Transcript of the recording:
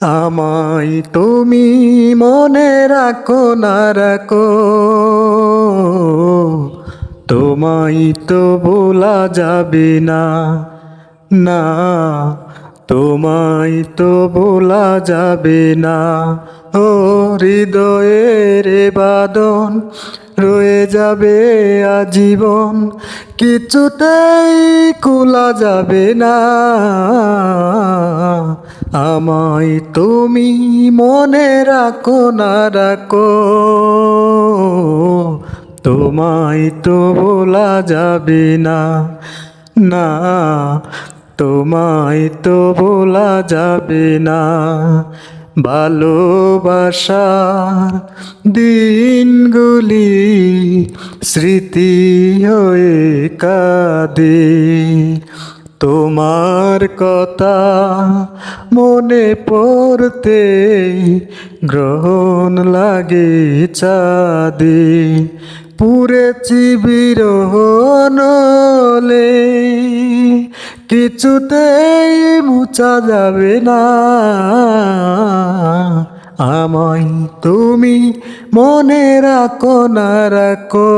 আমায় তুমি মনে রাখো না রাখো। তোমায় তো ভোলা যাবে না না। তোমায় তো ভোলা যাবে না। ও হৃদয়ের বাদন রয়ে যাবে আজীবন, কিছুতেই খোলা যাবে না। আমায় তুমি মনে রাখো, না রাখো। তোমায় তো বলা যাবে না না। তোমায় তো বলা যাবে না। ভালোবাসার দিনগুলি স্মৃতি হয়ে কাঁদে। তোমার কথা মনে পড়তে গ্রহণ লাগে চাঁদে। পুরেছি বিরহনলে কিছুতেই মুছা যাবে না। আমায় তুমি মনে রাখো না, রাখো।